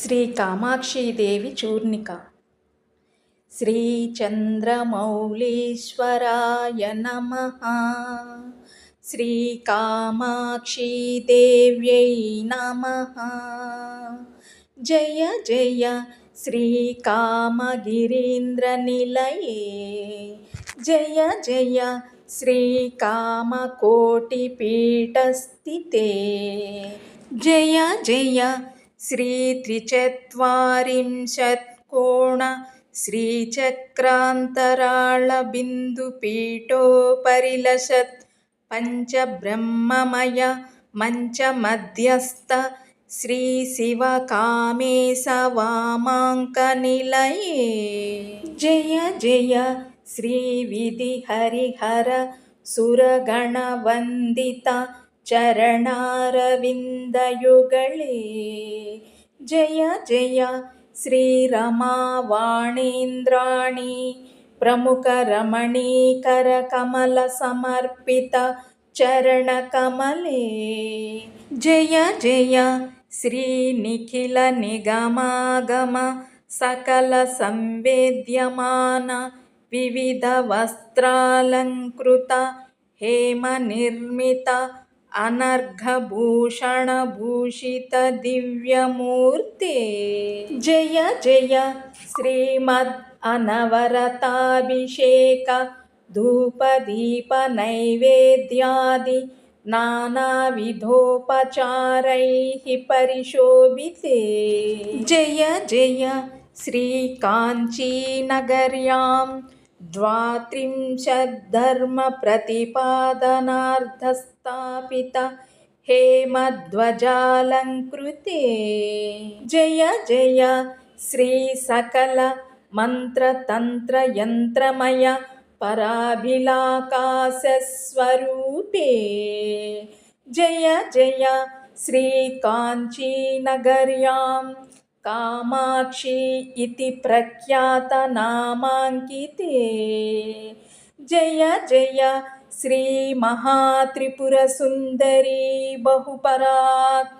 శ్రీ కామాక్షీదేవి చూర్ణిక. శ్రీచంద్రమౌళీశ్వరాయ నమ. శ్రీ శ్రీకామాక్షీదేవ్యై నమ. జయ జయ శ్రీ కామగిరీంద్రనిలయే జయ జయ శ్రీ కామకోటిపీఠస్థితే జయ జయ श्रीत्रिचत्वारिंशत्कोण श्रीचक्रान्तराळबिन्दुपीठोपरिलसत् पञ्चब्रह्ममय मञ्चमध्यस्थ श्रीशिवकामेशवामाङ्कनिलये। जय जय श्रीविधिहरिहर सुरगणवन्दिता चरणारविन्दयुगळे जय जय श्रीरमावाणीन्द्राणि प्रमुखरमणीकरकमलसमर्पित चरणकमले जय जय श्रीनिखिलनिगमागम सकलसंवेद्यमान विविधवस्त्रालङ्कृत हेमनिर्मित अनर्घभूषणभूषितदिव्यमूर्ते जय जय श्रीमद् अनवरताभिषेक धूपदीपनैवेद्यादि नानाविधोपचारैः परिशोभिते जय जय श्रीकाञ्चीनगर्यां द्वात्रिंशद्धर्मप्रतिपादनार्थस्थापित हेमध्वजालङ्कृते। जय जय श्रीसकलमन्त्रतन्त्रयन्त्रमय पराभिलाकाशस्वरूपे। जय जय श्रीकाञ्चीनगर्यां कामाक्षी इति प्रख्यातनामाङ्किते जय जय श्रीमहात्रिपुरसुन्दरी बहुपराक्